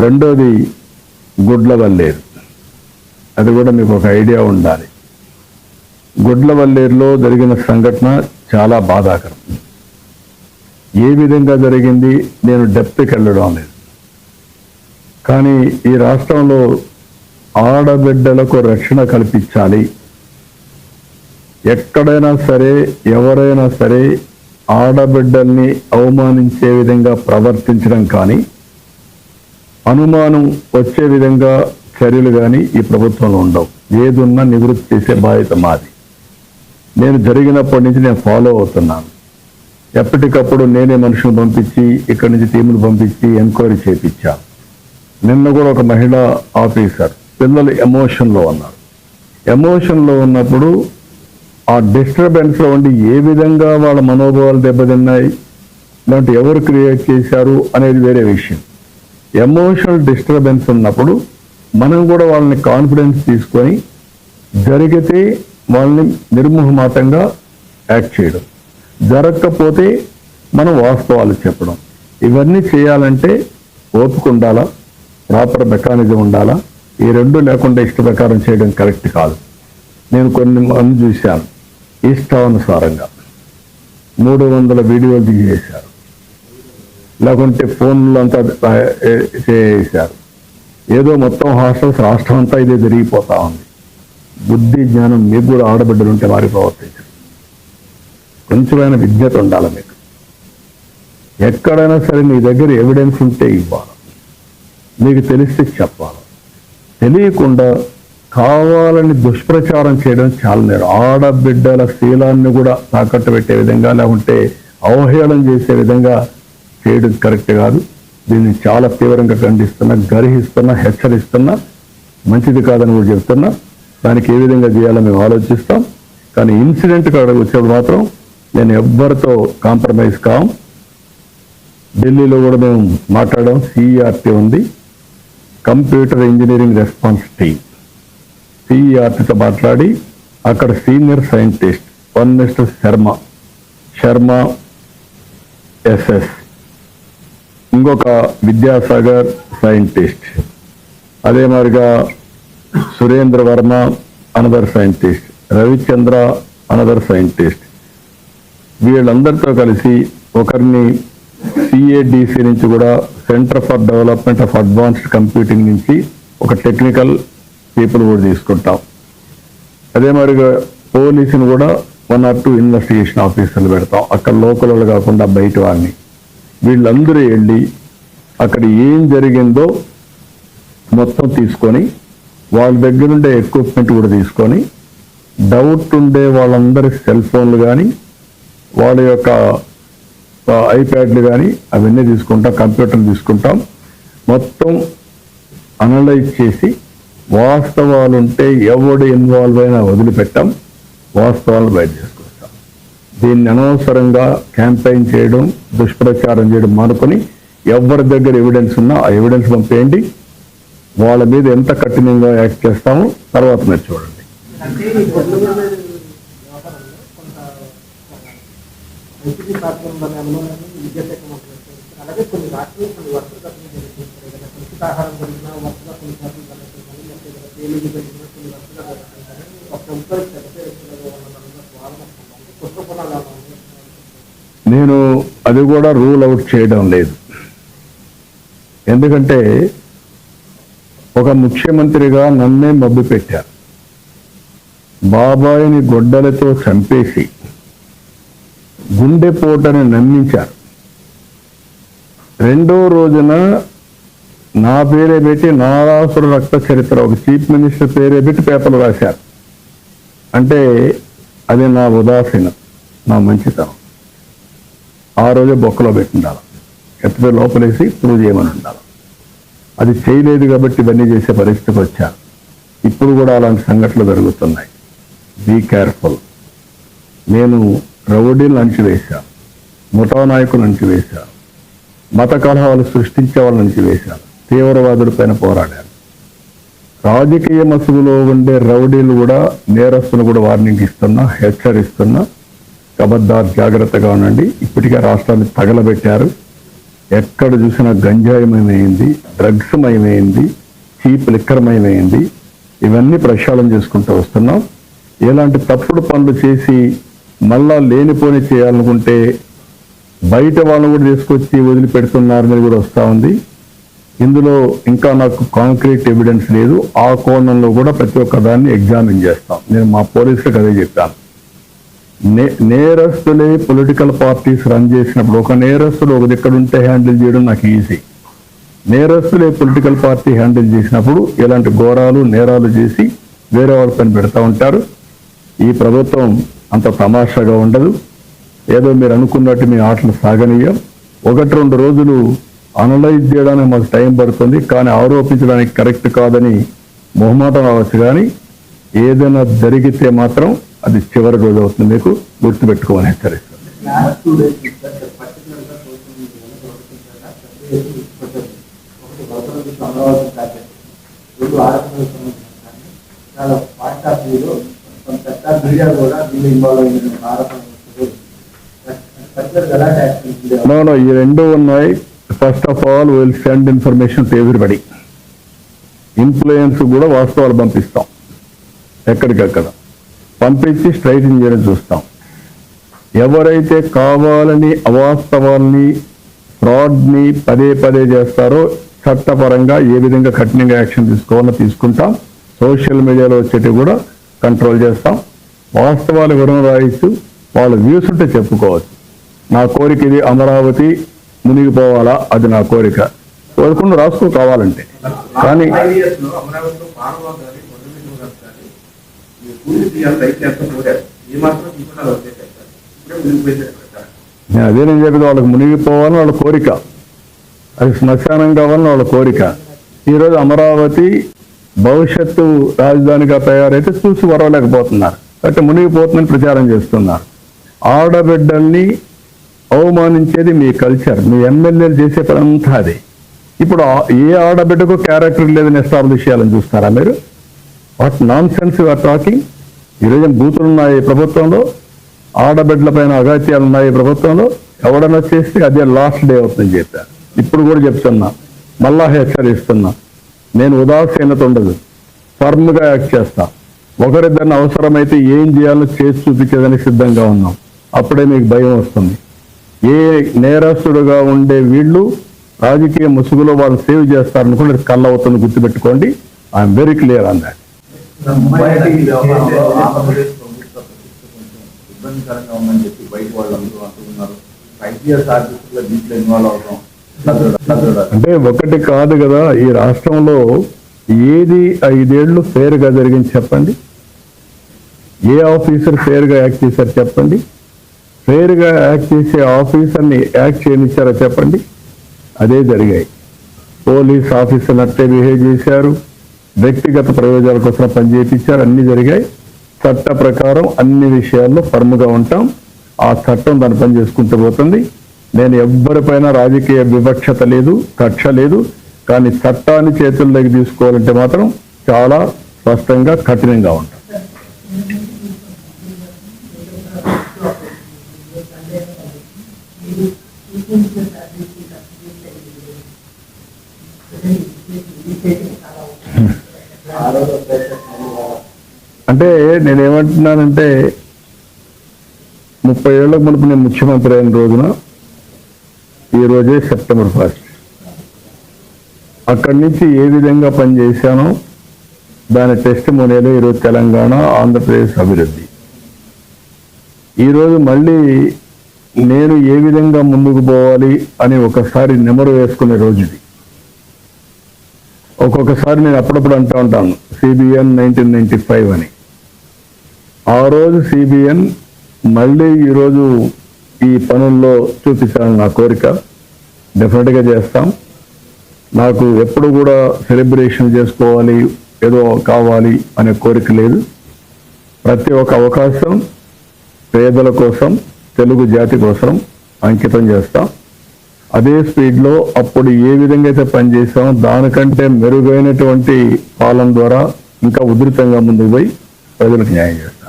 రెండోది గుడ్లవల్లేరు. అది కూడా మీకు ఒక ఐడియా ఉండాలి. గుడ్లవల్లేరులో జరిగిన సంఘటన చాలా బాధాకరం. ఏ విధంగా జరిగింది నేను డెప్త్కి వెళ్ళడం లేదు. కానీ ఈ రాష్ట్రంలో ఆడబిడ్డలకు రక్షణ కల్పించాలి. ఎక్కడైనా సరే ఎవరైనా సరే ఆడబిడ్డల్ని అవమానించే విధంగా ప్రవర్తించడం కానీ అనుమానం వచ్చే విధంగా చర్యలు కానీ ఈ ప్రభుత్వంలో ఉండవు. ఏదున్నా నివృత్తి చేసే బాధ్యత మాది. నేను జరిగినప్పటి నుంచి నేను ఫాలో అవుతున్నాను. ఎప్పటికప్పుడు నేనే మనుషులు పంపించి ఇక్కడి నుంచి టీములు పంపించి ఎంక్వైరీ చేపించా. నిన్న కూడా ఒక మహిళా ఆఫీసర్ పిల్లలు ఎమోషన్లో ఉన్నారు. ఎమోషన్లో ఉన్నప్పుడు ఆ డిస్టర్బెన్స్లో ఉండి ఏ విధంగా వాళ్ళ మనోభావాలు దెబ్బతిన్నాయి దాంట్లో ఎవరు క్రియేట్ చేశారు అనేది వేరే విషయం. ఎమోషనల్ డిస్టర్బెన్స్ ఉన్నప్పుడు మనం కూడా వాళ్ళని కాన్ఫిడెన్స్ తీసుకొని జరిగితే వాళ్ళని నిర్మోహమాతంగా యాక్ట్ చేయడం. జరగకపోతే మనం వాస్తవాలు చెప్పడం. ఇవన్నీ చేయాలంటే ఓపిక ఉండాలా? ప్రాపర్ మెకానిజం ఉండాలా? ఈ రెండు లేకుండా ఇష్ట ప్రకారం చేయడం కరెక్ట్ కాదు. నేను కొన్ని మంది చూశాను. ఇష్టానుసారంగా. మూడు వందల వీడియోలు తీసేశారు లేకుంటే ఫోన్లు అంతా చేశారు ఏదో మొత్తం హాస్టల్స్ రాష్ట్రం అంతా ఇదే జరిగిపోతా ఉంది. బుద్ధి జ్ఞానం మీకు కూడా ఆడబిడ్డలు ఉంటే వారి ప్రవర్తించారు. కొంచెమైన విజ్ఞత ఉండాలి మీకు. ఎక్కడైనా సరే నీ దగ్గర ఎవిడెన్స్ ఉంటే ఇవ్వాలి. మీకు తెలిస్తే చెప్పాలి. తెలియకుండా కావాలని దుష్ప్రచారం చేయడం చాలా నేరం. ఆడబిడ్డల శీలాన్ని కూడా తాకట్టు పెట్టే విధంగా లేకుంటే అవహేళన చేసే విధంగా చేయడం కరెక్ట్ కాదు. దీన్ని చాలా తీవ్రంగా ఖండిస్తున్నా గర్హిస్తున్నా హెచ్చరిస్తున్నా. మంచిది కాదని కూడా చెప్తున్నా. దానికి ఏ విధంగా చేయాలో మేము ఆలోచిస్తాం. కానీ ఇన్సిడెంట్ కాడ వచ్చేప్పుడు మాత్రం నేను ఎవ్వరితో కాంప్రమైజ్ కాం. ఢిల్లీలో కూడా మేము మాట్లాడడం సిఈఆర్టీ ఉంది. Computer engineering response team. సిఈఆర్టీతో మాట్లాడి అక్కడ senior scientist one mister Sharma Sharma SS. ఇంకొక విద్యాసాగర్ సైంటిస్ట్. అదే మాదిరిగా Surendra Varma another scientist. Ravichandra another scientist. వీళ్ళందరితో కలిసి ఒకరిని సిఏడిసి నుంచి కూడా centre for development of advanced computing నుంచి ఒక టెక్నికల్ పీపుల్ కూడా తీసుకుంటాం. అదే మరిగా పోలీసుని కూడా వన్ ఆర్ టూ ఇన్వెస్టిగేషన్ ఆఫీసర్లు పెడతాం. అక్కడ లోకల్ వాళ్ళు కాకుండా బయట వాడిని వీళ్ళందరూ వెళ్ళి అక్కడ ఏం జరిగిందో మొత్తం తీసుకొని వాళ్ళ దగ్గర ఉండే ఎక్విప్మెంట్ కూడా తీసుకొని డౌట్ ఉండే వాళ్ళందరి సెల్ ఫోన్లు కానీ వాళ్ళ యొక్క ఐప్యాడ్లు కానీ అవన్నీ తీసుకుంటాం కంప్యూటర్లు తీసుకుంటాం. మొత్తం అనలైజ్ చేసి వాస్తవాలు ఉంటే ఎవడు ఇన్వాల్వ్ అయినా వదిలిపెట్టాం వాస్తవాలను బయట దీన్ని అనవసరంగా క్యాంపెయిన్ చేయడం దుష్ప్రచారం చేయడం మానుకొని ఎవరి దగ్గర ఎవిడెన్స్ ఉన్నా ఆ ఎవిడెన్స్ పంపేయండి వాళ్ళ మీద ఎంత కఠినంగా యాక్ట్ చేస్తామో తర్వాత మీరు చూడండి అంటే నేను అది కూడా రూల్ అవుట్ చేయడం లేదు. ఎందుకంటే ఒక ముఖ్యమంత్రిగా నన్నే మబ్బు పెట్టారు బాబాయిని గొడ్డలతో చంపేసి గుండెపోటని నమ్మించారు రెండో రోజున నా పేరే పెట్టి నారాసుర రక్త చరిత్ర ఒక చీఫ్ మినిస్టర్ పేరే పెట్టి పేపర్లు రాశారు. అంటే అది నా ఉదాసీనం. నా మంచితనం ఆ రోజే బొక్కలో పెట్టుండాలి. ఎత్తుపై లోపలేసి ప్రూవ్ చేయమని ఉండాలి అది చేయలేదు కాబట్టి ఇవన్నీ చేసే పరిస్థితికి వచ్చారు. ఇప్పుడు కూడా అలాంటి సంఘటనలు జరుగుతున్నాయి. బీ కేర్ఫుల్ నేను రౌడీలు అణిచివేశాను ముఠా నాయకులు అణిచివేశాను మత కలహాలు సృష్టించే వాళ్ళని అణిచివేశాను తీవ్రవాదుల పైన పోరాడాను. రాజకీయ మసుగులో ఉండే రౌడీలు కూడా నేరస్తులు కూడా వార్నింగ్ ఇస్తున్నా హెచ్చరిస్తున్నా కబద్దార్ జాగ్రత్తగా ఉండండి. ఇప్పటికే రాష్ట్రాన్ని తగలబెట్టారు. ఎక్కడ చూసినా గంజాయమయమైంది డ్రగ్స్ మయమైంది చీప్ లిక్కరమయమైంది. ఇవన్నీ ప్రక్షాళన చేసుకుంటూ వస్తున్నాం. ఇలాంటి తప్పుడు పనులు చేసి మళ్ళా లేనిపోని చేయాలనుకుంటే బయట వాళ్ళని కూడా తీసుకొచ్చి వదిలిపెడుతున్నారని కూడా వస్తూ ఉంది. ఇందులో ఇంకా నాకు కాంక్రీట్ ఎవిడెన్స్ లేదు. ఆ కోణంలో కూడా ప్రతి ఒక్క దాన్ని ఎగ్జామిన్ చేస్తాం. నేను మా పోలీసులకు అదే చెప్పాను. నేరస్తులే పొలిటికల్ పార్టీస్ రన్ చేసినప్పుడు ఒక నేరస్తుడు ఒక దగ్గర ఉంటే హ్యాండిల్ చేయడం నాకు ఈజీ నేరస్తులే పొలిటికల్ పార్టీ హ్యాండిల్ చేసినప్పుడు ఇలాంటి ఘోరాలు నేరాలు చేసి వేరే వాళ్ళ పని పెడతా ఉంటారు. ఈ ప్రభుత్వం అంత తమాషాగా ఉండదు. ఏదో మీరు అనుకున్నట్టు మీ ఆటలు సాగనీయం. ఒకటి రెండు రోజులు అనలైజ్ చేయడానికి మాకు టైం పడుతుంది కానీ ఆరోపించడానికి కరెక్ట్ కాదని మొహమాటం రావచ్చు కానీ ఏదైనా జరిగితే మాత్రం అది చివరి రోజు అవుతుంది మీకు గుర్తుపెట్టుకోమని నో నో ఈ రెండు ఉన్నాయి. First of all will send information to everybody influence కూడా వాస్తవాలు పంపిస్తాం. ఎక్కడికక్కడ. పంపించి స్ట్రైటింగ్ చేయడం చూస్తాం. ఎవరైతే కావాలని అవాస్తవాల్ని ఫ్రాడ్ని పదే పదే చేస్తారో చట్టపరంగా ఏ విధంగా కఠినంగా యాక్షన్ తీసుకోవాలో తీసుకుంటాం. సోషల్ మీడియాలో వచ్చేటివి కూడా కంట్రోల్ చేస్తాం. వాస్తవాలు వివరణ రాయిస్తూ వాళ్ళ వ్యూస్ ఉంటే చెప్పుకోవచ్చు. నా కోరిక ఇది అమరావతి మునిగిపోవాలా అది నా కోరిక. కోరుకుని రాసుకో కావాలంటే. కానీ ఫైవ్ ఇయర్స్లో అమరావతిలో పాడవా కానీ మొదలు గారు కానీ ఈ కూలి తీయాలి రైతు ఎంత ఈ మాత్రం తీసుకున్నారు ఇప్పుడే మునిగిపోయింది నేను అదే నేను చెప్పేది వాళ్ళకి మునిగిపోవాలని వాళ్ళ కోరిక. అది శ్మశానం కావాలని వాళ్ళ కోరిక. ఈరోజు అమరావతి భవిష్యత్తు రాజధానిగా తయారైతే చూసి వరవలేకపోతున్నారు. అంటే మునిగిపోతుందని ప్రచారం చేస్తున్నారు. ఆడబిడ్డల్ని అవమానించేది మీ కల్చర్ మీ ఎమ్మెల్యేలు చేసే పని అంతా అది. ఇప్పుడు ఏ ఆడబిడ్డకు క్యారెక్టర్ లేదని ఎస్టాబ్లిష్ చేయాలని చూస్తారా మీరు? What nonsense your talking ఈరోజు బూతులు ఉన్నాయి ప్రభుత్వంలో? ఆడబిడ్డల పైన అగాత్యాలు ఉన్నాయి ప్రభుత్వంలో? ఎవడన్నా చేస్తే అదే లాస్ట్ డే అవుతుందని చెప్పారు ఇప్పుడు కూడా చెప్తున్నా. మళ్ళా హెచ్చరిస్తున్నా. నేను ఉదాసీనత ఉండదు. ఫర్మ్గా యాక్ట్ చేస్తా. ఒకరిద్దరిని అవసరమైతే ఏం చేయాలో చేసి చూపించేదానికి సిద్ధంగా ఉన్నాం. అప్పుడే మీకు భయం వస్తుంది. ఏ నేరస్తుడుగా ఉండే వీళ్ళు రాజకీయ ముసుగులో వాళ్ళు సేవ్ చేస్తారనుకుంటే అది గుర్తుపెట్టుకోండి. I'm very clear on that minority వ్యవహారంలో ఆంధ్రప్రదేశ్ ప్రభుత్వ ప్రతిష్ట కొంచెం ఇబ్బందికరంగా ఉందని చెప్పి బయట వాళ్ళందరూ అంటున్నారు ఐపీఎస్ ఆఫీసర్లు దీంట్లో ఇన్వాల్వ్ అవడం అంటే ఒకటి కాదు కదా ఈ రాష్ట్రంలో ఏది ఐదేళ్ళు ఫేర్గా జరిగింది చెప్పండి? ఏ ఆఫీసర్ ఫేర్గా యాక్ట్ చేశారు చెప్పండి? ఫేర్గా యాక్ట్ చేసే ఆఫీసర్ని యాక్ట్ చేయనిచ్చారా చెప్పండి? అదే జరిగాయి. పోలీస్ ఆఫీసర్లు అట్టే బిహేవ్ చేశారు. వ్యక్తిగత ప్రయోజనాల కోసం పనిచేయించారు. అన్ని జరిగాయి. చట్ట ప్రకారం అన్ని విషయాల్లో ఫర్మ్గా ఉంటాం. ఆ చట్టం దాని పని చేసుకుంటూ పోతుంది. నేను ఎవ్వరిపైన రాజకీయ వివక్షత లేదు కక్ష లేదు. కానీ చట్టాన్ని చేతుల్లోకి తీసుకోవాలంటే మాత్రం చాలా స్పష్టంగా కఠినంగా ఉంటాం. ఆరోగ్య నేనేమంటున్నానంటే ముప్పై ఏళ్ళకు మునుపు నేను ముఖ్యమంత్రి అయిన రోజున ఈ రోజే సెప్టెంబర్ ఫస్ట్. అక్కడి నుంచి ఏ విధంగా పనిచేశానో దాని టెస్ట్ మోనేలో ఈరోజు తెలంగాణ ఆంధ్రప్రదేశ్ అభివృద్ధి. ఈరోజు మళ్ళీ నేను ఏ విధంగా ముందుకు పోవాలి అని ఒకసారి నెమరు వేసుకునే రోజు ఇది. ఒక్కొక్కసారి నేను అప్పుడప్పుడు అంటూ ఉంటాను సిబిఎన్ నైన్టీన్ నైన్టీ ఫైవ్ అని. ఆ రోజు సిబిఎన్ మళ్ళీ ఈరోజు ఈ పనుల్లో చూపించాలని నా కోరిక. డెఫినెట్గా చేస్తాం. నాకు ఎప్పుడు కూడా సెలబ్రేషన్ చేసుకోవాలి ఏదో కావాలి అనే కోరిక లేదు. ప్రతి ఒక్క అవకాశం పేదల కోసం తెలుగు జాతి కోసం అంకితం చేస్తాం. అదే స్పీడ్లో అప్పుడు ఏ విధంగా అయితే పనిచేసామో దానికంటే మెరుగైనటువంటి పాలన ద్వారా ఇంకా ఉధృతంగా ముందుకు పోయి ప్రజలకు న్యాయం చేస్తాం.